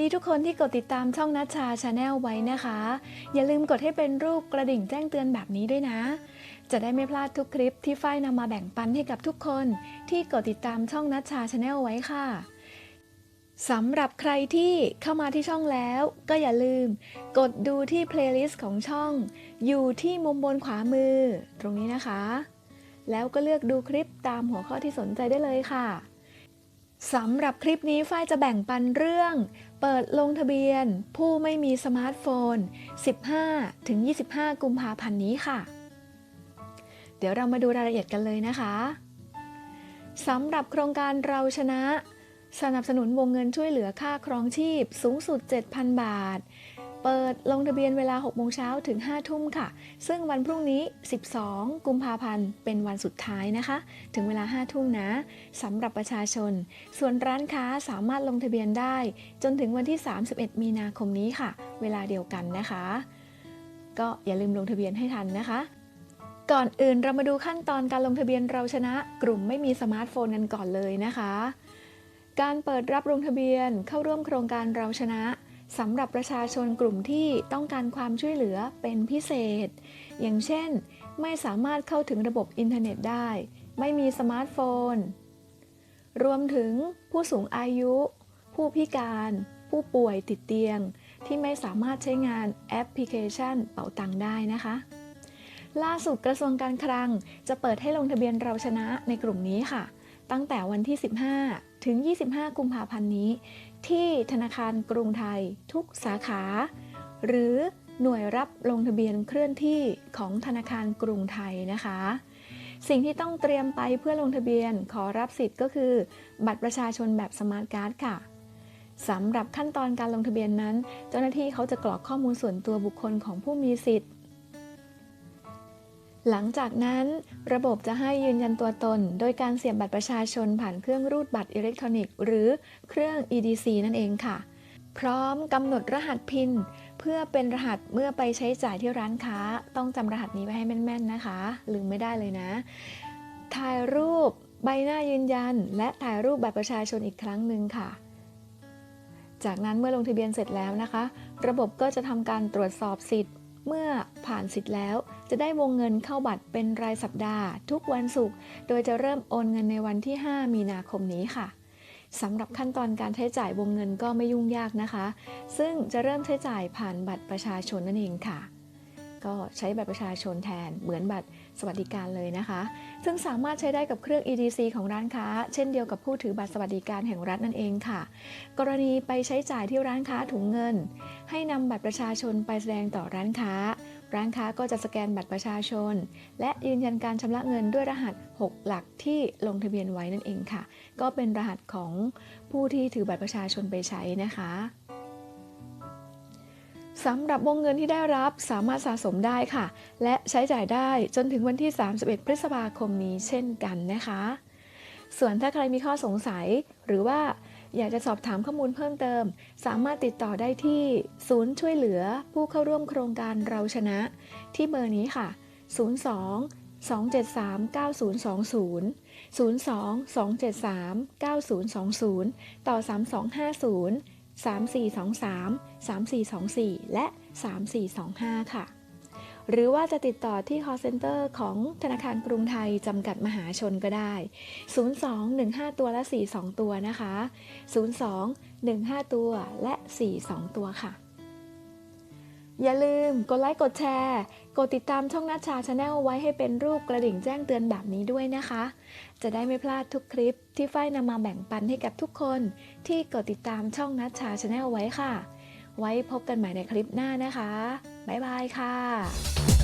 ดีทุกคนที่กดติดตามช่องนัชชาชาแนลไว้นะคะ อย่าลืมกดให้เป็นรูปกระดิ่งแจ้งเตือนแบบนี้ด้วยนะ จะได้ไม่พลาดทุกคลิปที่ฝ้ายนำมาแบ่งปันให้กับทุกคน ที่กดติดตามช่องนัชชาชาแนลไว้ค่ะสำหรับใครที่เข้ามาที่ช่องแล้ว ก็อย่าลืม กดดูที่เพลย์ลิสต์ของช่อง อยู่ที่มุมบนขวามือ ตรงนี้นะคะ แล้วก็เลือกดูคลิปตามหัวข้อที่สนใจได้เลยค่ะสำหรับคลิปนี้ฝ้ายจะแบ่งปันเรื่อง เปิดลงทะเบียน ผู้ไม่มีสมาร์ทโฟน 15ถึง25 กุมภาพันธ์นี้ค่ะ เดี๋ยวเรามาดูรายละเอียดกันเลยนะคะสำหรับโครงการเราชนะ สนับสนุนวงเงินช่วยเหลือค่าครองชีพสูงสุด 7,000 บาท เปิดลงทะเบียนเวลา 6 โมงเช้าถึง 5 ทุ่มค่ะ ซึ่งวันพรุ่งนี้ 12 กุมภาพันธ์ เป็นวันสุดท้ายนะคะ ถึงเวลา 5 ทุ่มนะสำหรับประชาชน ส่วนร้านค้าสามารถลงทะเบียนได้ จนถึงวันที่ 31 มีนาคมนี้ค่ะ เวลาเดียวกันนะคะ ก็อย่าลืมลงทะเบียนให้ทันนะคะก่อนอื่นเรามาดูขั้นตอนการลงทะเบียนเราชนะ กลุ่มไม่มีสมาร์ทโฟนกันก่อนเลยนะคะ การเปิดรับลงทะเบียนเข้าร่วมโครงการเราชนะ สำหรับประชาชนกลุ่มที่ต้องการความช่วยเหลือเป็นพิเศษ อย่างเช่น ไม่สามารถเข้าถึงระบบอินเทอร์เน็ตได้ ไม่มีสมาร์ทโฟน รวมถึงผู้สูงอายุ ผู้พิการ ผู้ป่วยติดเตียง ที่ไม่สามารถใช้งานแอปพลิเคชันเป๋าตังได้นะคะ ล่าสุดกระทรวงการคลังจะเปิดให้ลงทะเบียนเราชนะในกลุ่มนี้ค่ะ ตั้งแต่วันที่ 15 ถึง 25 กุมภาพันธ์นี้ ที่ธนาคารกรุงไทยทุกสาขา หรือหน่วยรับลงทะเบียนเคลื่อนที่ของธนาคารกรุงไทยนะคะ สิ่งที่ต้องเตรียมไปเพื่อลงทะเบียนขอรับสิทธิ์ก็คือ บัตรประชาชนแบบสมาร์ทการ์ดค่ะสำหรับขั้นตอนการลงทะเบียนนั้น เจ้าหน้าที่เขาจะกรอกข้อมูลส่วนตัวบุคคลของผู้มีสิทธิ์ หลังจากนั้น ระบบจะให้ยืนยันตัวตน โดยการเสียบบัตรประชาชนผ่านเครื่องรูดบัตรอิเล็กทรอนิกส์ หรือเครื่อง EDC นั่นเองค่ะ พร้อมกำหนดรหัสพิน เพื่อเป็นรหัสเมื่อไปใช้จ่ายที่ร้านค้า ต้องจำรหัสนี้ไว้ให้แม่นๆนะคะ ลืมไม่ได้เลยนะ ถ่ายรูปใบหน้ายืนยัน และถ่ายรูปบัตรประชาชนอีกครั้งหนึ่งค่ะ จากนั้นเมื่อลงทะเบียนเสร็จแล้วนะคะ ระบบก็จะทำการตรวจสอบสิทธิ์ เมื่อผ่านสิทธิ์แล้ว จะได้วงเงินเข้าบัตรเป็นรายสัปดาห์ ทุกวันศุกร์โดยจะเริ่มโอนเงินในวันที่ 5 มีนาคมนี้ค่ะสำหรับขั้นตอนการใช้จ่ายวงเงินก็ไม่ยุ่งยากนะคะ ซึ่งจะเริ่มใช้จ่ายผ่านบัตรประชาชนนั่นเองค่ะ ก็ใช้บัตรประชาชนแทนเหมือนบัตรสวัสดิการเลยนะคะ ซึ่งสามารถใช้ได้กับเครื่อง EDC ของร้านค้า เช่นเดียวกับผู้ถือบัตรสวัสดิการแห่งรัฐนั่นเองค่ะ กรณีไปใช้จ่ายที่ร้านค้าถุงเงิน ให้นำบัตรประชาชนไปแสดงต่อร้านค้า ร้านค้าก็จะสแกนบัตรประชาชน และยืนยันการชำระเงินด้วยรหัส 6 หลักที่ลงทะเบียนไว้นั่นเองค่ะ ก็เป็นรหัสของผู้ที่ถือบัตรประชาชนไปใช้นะคะ สำหรับวงเงินที่ได้รับสามารถสะสมได้ค่ะ และใช้จ่ายได้จนถึงวันที่ 31 พฤษภาคมนี้เช่นกันนะคะ ส่วนถ้าใครมีข้อสงสัย หรือว่าอยากจะสอบถามข้อมูลเพิ่มเติม สามารถติดต่อได้ที่ศูนย์ช่วยเหลือผู้เข้าร่วมโครงการเราชนะ ที่เบอร์นี้ค่ะ 02 273 9020 02 273 9020 ต่อ 3250 3423 3424 และ 3425 ค่ะ หรือว่าจะติดต่อที่ call center ของธนาคารกรุงไทยจำกัดมหาชนก็ได้ 02-15 ตัวและ 42 ตัวนะคะ 02-15 ตัวและ 42 ตัวค่ะอย่าลืมกดไลค์กดแชร์ กดติดตามช่องนัชชาชาแนลไว้ให้เป็นรูปกระดิ่งแจ้งเตือนแบบนี้ด้วยนะคะ จะได้ไม่พลาดทุกคลิปที่ฝ้ายนำมาแบ่งปันให้กับทุกคน ที่กดติดตามช่องนัชชาชาแนลไว้ค่ะ ไว้พบกันใหม่ในคลิปหน้านะคะ บ๊ายบายค่ะ